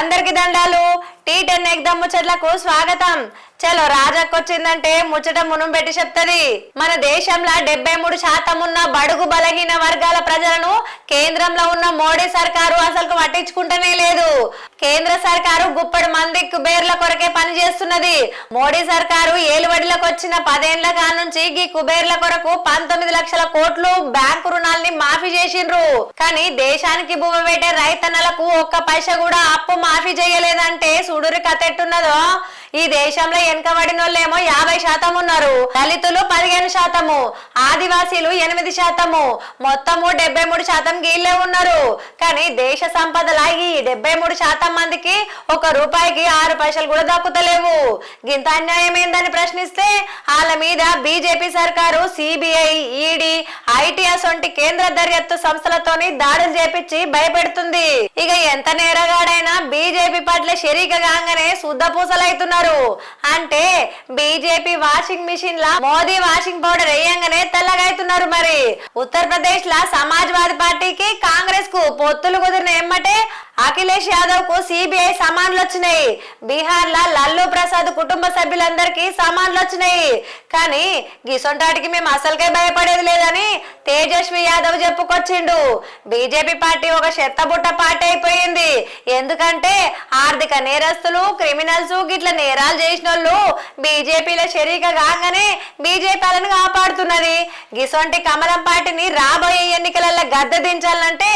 అందరికి దండాలు. Tea ten ఎగ్దాం ముచ్చట్లకు స్వాగతం. చలో రాజాకొచ్చిందంటే ముచ్చట మునుం పెట్టి చెప్తది. మన దేశంలో డెబ్బై మూడు శాతం ఉన్న బడుగు బలహీన వర్గాల ప్రజలను కేంద్రంలో ఉన్న మోడీ సర్కారు అసలు పట్టించుకుంటనే లేదు. కేంద్ర సర్కారు గుప్పడి మంది కుబేర్ల కొరకే పని చేస్తున్నది. మోడీ సర్కారు ఏలువడిలోకి వచ్చిన పదేళ్ళ కానుంచి గీ కుబేర్ల కొరకు పంతొమ్మిది లక్షల కోట్లు బ్యాంకు రుణాల్ని మాఫీ చేసిండ్రు. కానీ దేశానికి భూమి పెట్టే రైతన్నలకు ఒక్క పైస కూడా అప్పు మాఫీ చేయలేదంటే సుడురి కథెట్టున్నదో? ఈ దేశంలో వెనకబడిన వాళ్ళేమో యాభై శాతం ఉన్నారు. దళితులు పదిహేను శాతము. ఆదివాసీలు ఎనిమిది శాతము. మొత్తము డెబ్బై మూడు శాతం గీళ్ళే ఉన్నారు. కానీ దేశ సంపదల ఈ డెబ్బై మూడు శాతం మందికి ఒక రూపాయికి ఆరు పైసలు కూడా దక్కుతలేవు. గింత అన్యాయం ఏందని ప్రశ్నిస్తే వాళ్ళ మీద బీజేపీ సర్కారు సిబిఐ ఈడీ ఐటీఎస్ వంటి కేంద్ర దర్యాప్తు సంస్థలతోని దాడులు చేపించి భయపెడుతుంది. ఇక ఎంత నేరగాడైనా బీజేపీ పట్ల శరీక కాగానే శుద్ధ పూసలైతున్నారు అంటే బీజేపీ వాషింగ్ మిషన్ లా మోదీ వాషింగ్ పౌడర్ వేయంగానే తెల్లగైతున్నారు మరి. ఉత్తరప్రదేశ్ లా సమాజ్వాదీ పార్టీకి కు పొత్తులు కుదిరిన ఎమ్మటే అఖిలేష్ యాదవ్కు సిబిఐ సమాన్లు వచ్చినాయి బీహార్ లా లల్లు ప్రసాద్ కుటుంబ సభ్యులందరికీ సమాన్లు వచ్చినాయి కానీ గిసొంటాటికి మేము అసలుకే భయపడేది లేదని తేజస్వి యాదవ్ చెప్పుకొచ్చిండు. బీజేపీ పార్టీ ఒక చెత్తబుట్ట పార్టీ అయిపోయింది ఎందుకంటే ఆర్థిక నేరస్తులు క్రిమినల్స్ గిట్ల నేరాలు చేసిన వాళ్ళు బీజేపీలో శరీక కాగానే బీజేపీలను కాపాడుతున్నది. గిసొంటి కమలం పార్టీని రాబోయే ఎన్నికలలో గద్దె దించాలంటే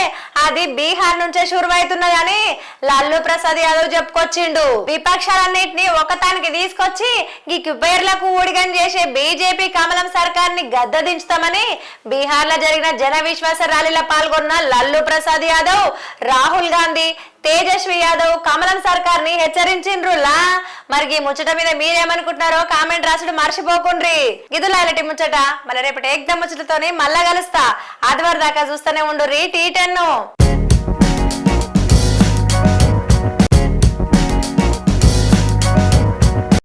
అది బీహార్ నుంచే షురువైతున్నదని లల్లు ప్రసాద్ యాదవ్ చెప్పుకొచ్చిండు. విపక్షాలన్నింటినీ ఒకతానికి తీసుకొచ్చి ఈ కుబేర్లకు ఊడిగం చేసే బీజేపీ కమలం సర్కార్ని గద్ద దించుతామని బీహార్లో జరిగిన జన విశ్వాస ర్యాలీలో పాల్గొన్న లల్లు ప్రసాద్ యాదవ్ రాహుల్ గాంధీ తేజస్వి యాదవ్ కమలం సర్కార్ని హెచ్చరించిండ్రులా? మరి ఈ ముచ్చట మీద మీరేమనుకుంటున్నారో కామెంట్ రాసుడు మర్చిపోకుండ్రి. గిదులాలటి ముచ్చట. మరి రేపటి ఎగ్దమ్ ముచ్చటతోని మళ్ళా కలుస్తా. ఆదివారం దాకా చూస్తూనే ఉండు రీ టీ టెన్ను.